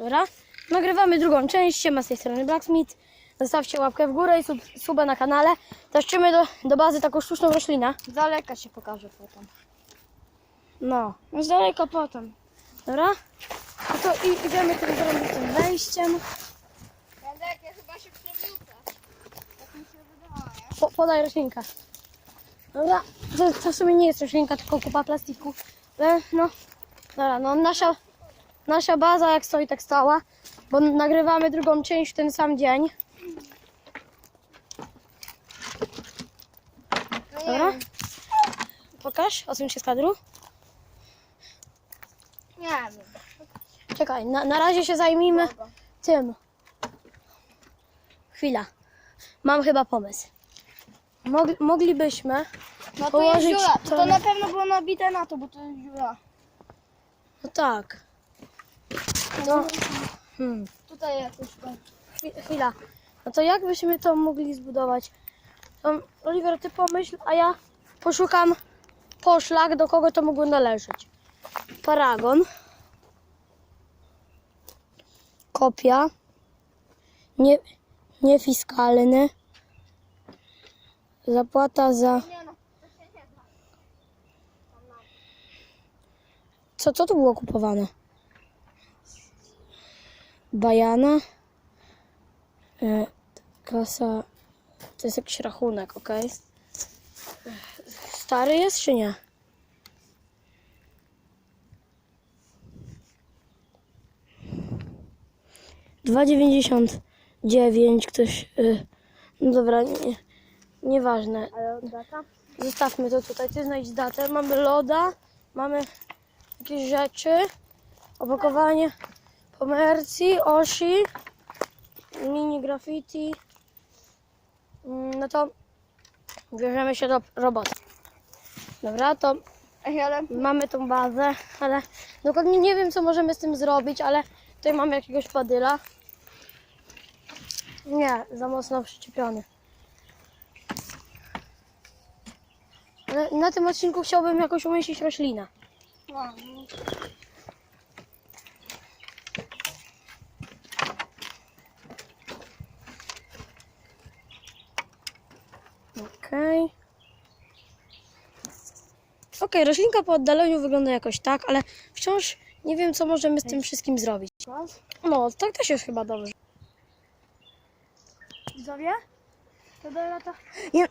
Dobra? Nagrywamy drugą część. Siema z tej strony Blacksmith. Zostawcie łapkę w górę i sub, suba na kanale. Taszczymy do, do bazy taką sztuczną roślinę. Z daleka się pokaże potem. No. No z daleka potem. Dobra? No to i, idziemy tym zrobić tym wejściem. Jadek, ja chyba się przewrócę. Tak mi się wydaje. Po, podaj roślinkę. Dobra, to, to w sumie nie jest roślinka, tylko kupa plastiku. Ale no, dobra, no nasza, nasza baza jak stoi, tak stała, bo nagrywamy drugą część w ten sam dzień. Dobra? Pokaż, odsuń się z kadru. Nie wiem. Czekaj, na, na razie się zajmijmy tym. Chwila. Mam chyba pomysł. Mogli, moglibyśmy No to Położyć dziura. To- to na pewno było nabite na to, bo to jest dziura. No tak. No, hmm. Tutaj jakoś chwi- Chwila. No to jak byśmy to mogli zbudować? To, Oliver, ty pomyśl, a ja poszukam poszlak, do kogo to mogło należeć. Paragon. Kopia. Nie, niefiskalny. Zapłata za... Nie no, to się nie da. Co, co tu było kupowane? Bajana. E, kasa. To jest jakiś rachunek, ok? Stary jest czy nie? Dwa dziewięćdziesiąt dziewięć ktoś. Y, no dobra, nie, nieważne. Ale data? Zostawmy to tutaj. Ty znajdź datę. Mamy loda, mamy jakieś rzeczy, opakowanie komercji, osi, mini graffiti. Mm, No to bierzemy się do roboty. Dobra, to Ej, ale mamy tą bazę, ale dokładnie nie wiem, co możemy z tym zrobić, ale tutaj mamy jakiegoś padyla. Nie, za mocno przyczepiony. Ale na tym odcinku chciałbym jakoś umieścić roślinę. no, Okej. Okej, roślinka po oddaleniu wygląda jakoś tak, ale wciąż nie wiem, co możemy z tym wszystkim zrobić. No, tak też jest chyba dobrze. Widzowie? To do lata. Nie,